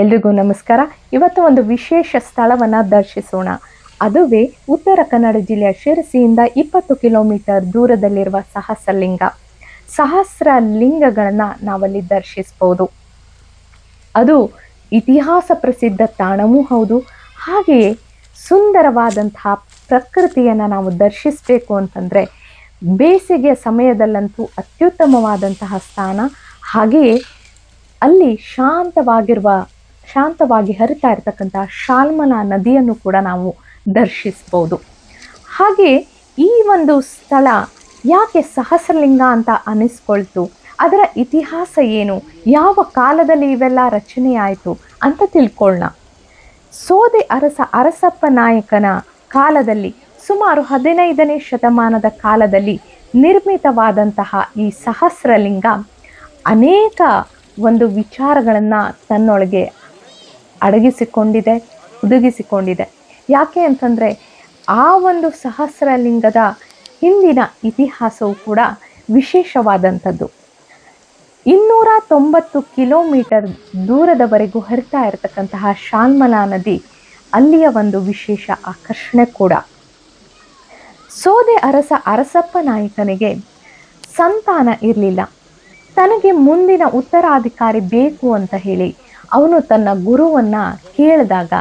ಎಲ್ರಿಗೂ ನಮಸ್ಕಾರ. ಇವತ್ತು ಒಂದು ವಿಶೇಷ ಸ್ಥಳವನ್ನು ದರ್ಶಿಸೋಣ. ಅದುವೇ ಉತ್ತರ ಕನ್ನಡ ಜಿಲ್ಲೆಯ ಶಿರಸಿಯಿಂದ ಇಪ್ಪತ್ತು ಕಿಲೋಮೀಟರ್ ದೂರದಲ್ಲಿರುವ ಸಹಸ್ರಲಿಂಗ. ಸಹಸ್ರ ಲಿಂಗಗಳನ್ನು ನಾವಲ್ಲಿ ದರ್ಶಿಸ್ಬೋದು. ಅದು ಇತಿಹಾಸ ಪ್ರಸಿದ್ಧ ತಾಣವೂ ಹೌದು. ಹಾಗೆಯೇ ಸುಂದರವಾದಂತಹ ಪ್ರಕೃತಿಯನ್ನು ನಾವು ದರ್ಶಿಸಬೇಕು ಅಂತಂದರೆ ಬೇಸಿಗೆಯ ಸಮಯದಲ್ಲಂತೂ ಅತ್ಯುತ್ತಮವಾದಂತಹ ಸ್ಥಾನ. ಹಾಗೆಯೇ ಅಲ್ಲಿ ಶಾಂತವಾಗಿರುವ ಶಾಂತವಾಗಿ ಹರಿತಾ ಇರತಕ್ಕಂಥ ಶಾಲ್ಮಲಾ ನದಿಯನ್ನು ಕೂಡ ನಾವು ದರ್ಶಿಸ್ಬೋದು. ಹಾಗೆ ಈ ಒಂದು ಸ್ಥಳ ಯಾಕೆ ಸಹಸ್ರಲಿಂಗ ಅಂತ ಅನಿಸ್ಕೊಳ್ತು ಅದರ ಇತಿಹಾಸ ಏನು? ಯಾವ ಕಾಲದಲ್ಲಿ ಇವೆಲ್ಲ ರಚನೆಯಾಯಿತು ಅಂತ ತಿಳ್ಕೊಳ್ಳೋಣ ಸೋದೆ ಅರಸ ಅರಸಪ್ಪ ನಾಯಕನ ಕಾಲದಲ್ಲಿ, ಸುಮಾರು ಹದಿನೈದನೇ ಶತಮಾನದ ಕಾಲದಲ್ಲಿ ನಿರ್ಮಿತವಾದಂತಹ ಈ ಸಹಸ್ರಲಿಂಗ ಅನೇಕ ಒಂದು ವಿಚಾರಗಳನ್ನು ತನ್ನೊಳಗೆ ಅಡಗಿಸಿಕೊಂಡಿದೆ, ಹುದುಗಿಸಿಕೊಂಡಿದೆ. ಯಾಕೆ ಅಂತಂದರೆ ಆ ಒಂದು ಸಹಸ್ರಲಿಂಗದ ಹಿಂದಿನ ಇತಿಹಾಸವು ಕೂಡ ವಿಶೇಷವಾದಂಥದ್ದು. ಇನ್ನೂರ ತೊಂಬತ್ತು ಕಿಲೋಮೀಟರ್ ದೂರದವರೆಗೂ ಹರಿತಾ ಇರತಕ್ಕಂತಹ ಶಾಲ್ಮಲಾ ನದಿ ಅಲ್ಲಿಯ ಒಂದು ವಿಶೇಷ ಆಕರ್ಷಣೆ ಕೂಡ. ಸೋದೆ ಅರಸ ಅರಸಪ್ಪ ನಾಯಕನಿಗೆ ಸಂತಾನ ಇರಲಿಲ್ಲ. ತನಗೆ ಮುಂದಿನ ಉತ್ತರಾಧಿಕಾರಿ ಬೇಕು ಅಂತ ಹೇಳಿ ಅವನು ತನ್ನ ಗುರುವನ್ನ ಕೇಳಿದಾಗ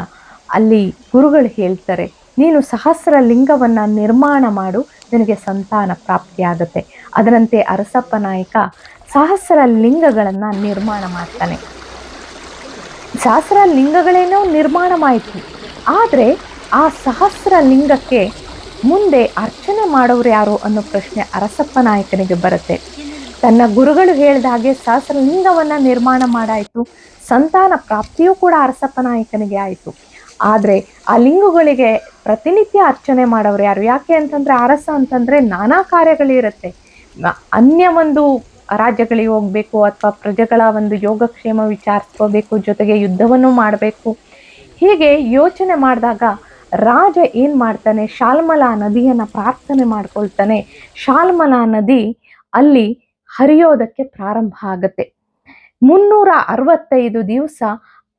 ಅಲ್ಲಿ ಗುರುಗಳು ಹೇಳ್ತಾರೆ, ನೀನು ಸಹಸ್ರ ಲಿಂಗವನ್ನು ನಿರ್ಮಾಣ ಮಾಡು, ನಿನಗೆ ಸಂತಾನ ಪ್ರಾಪ್ತಿಯಾಗುತ್ತೆ. ಅದರಂತೆ ಅರಸಪ್ಪ ನಾಯಕ ಸಹಸ್ರ ಲಿಂಗಗಳನ್ನು ನಿರ್ಮಾಣ ಮಾಡ್ತಾನೆ. ಸಹಸ್ರ ಲಿಂಗಗಳೇನೋ ನಿರ್ಮಾಣವಾಯಿತು ಆದರೆ ಆ ಸಹಸ್ರ ಲಿಂಗಕ್ಕೆ ಮುಂದೆ ಅರ್ಚನೆ ಮಾಡೋರು ಯಾರು ಅನ್ನೋ ಪ್ರಶ್ನೆ ಅರಸಪ್ಪ ನಾಯಕನಿಗೆ ಬರುತ್ತೆ. ತನ್ನ ಗುರುಗಳು ಹೇಳಿದ ಹಾಗೆ ಸಹಸ್ರಲಿಂಗವನ್ನು ನಿರ್ಮಾಣ ಮಾಡಾಯಿತು. ಸಂತಾನ ಪ್ರಾಪ್ತಿಯೂ ಕೂಡ ಅರಸಪ್ಪ ನಾಯಕನಿಗೆ ಆಯಿತು. ಆದರೆ ಆ ಲಿಂಗಗಳಿಗೆ ಪ್ರತಿನಿತ್ಯ ಅರ್ಚನೆ ಮಾಡೋರು ಯಾರು? ಯಾಕೆ ಅಂತಂದರೆ ಅರಸ ಅಂತಂದರೆ ನಾನಾ ಕಾರ್ಯಗಳಿರುತ್ತೆ. ಅನ್ಯ ಒಂದು ರಾಜ್ಯಗಳಿಗೆ ಹೋಗಬೇಕು ಅಥವಾ ಪ್ರಜೆಗಳ ಒಂದು ಯೋಗಕ್ಷೇಮ ವಿಚಾರಿಸ್ಕೋಬೇಕು, ಜೊತೆಗೆ ಯುದ್ಧವನ್ನು ಮಾಡಬೇಕು. ಹೀಗೆ ಯೋಚನೆ ಮಾಡಿದಾಗ ರಾಜ ಏನು ಮಾಡ್ತಾನೆ? ಶಾಲ್ಮಲಾ ನದಿಯನ್ನು ಪ್ರಾರ್ಥನೆ ಮಾಡ್ಕೊಳ್ತಾನೆ. ಶಾಲ್ಮಲಾ ನದಿ ಅಲ್ಲಿ ಹರಿಯೋದಕ್ಕೆ ಪ್ರಾರಂಭ ಆಗತ್ತೆ. ಮುನ್ನೂರ ಅರವತ್ತೈದು ದಿವಸ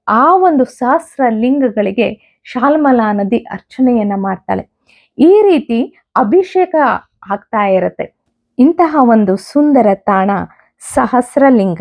ಆ ಒಂದು ಸಹಸ್ರ ಲಿಂಗಗಳಿಗೆ ಶಾಲ್ಮಲಾ ನದಿ ಅರ್ಚನೆಯನ್ನ ಮಾಡ್ತಾಳೆ. ಈ ರೀತಿ ಅಭಿಷೇಕ ಆಗ್ತಾ ಇರುತ್ತೆ. ಇಂತಹ ಒಂದು ಸುಂದರ ತಾಣ ಸಹಸ್ರಲಿಂಗ.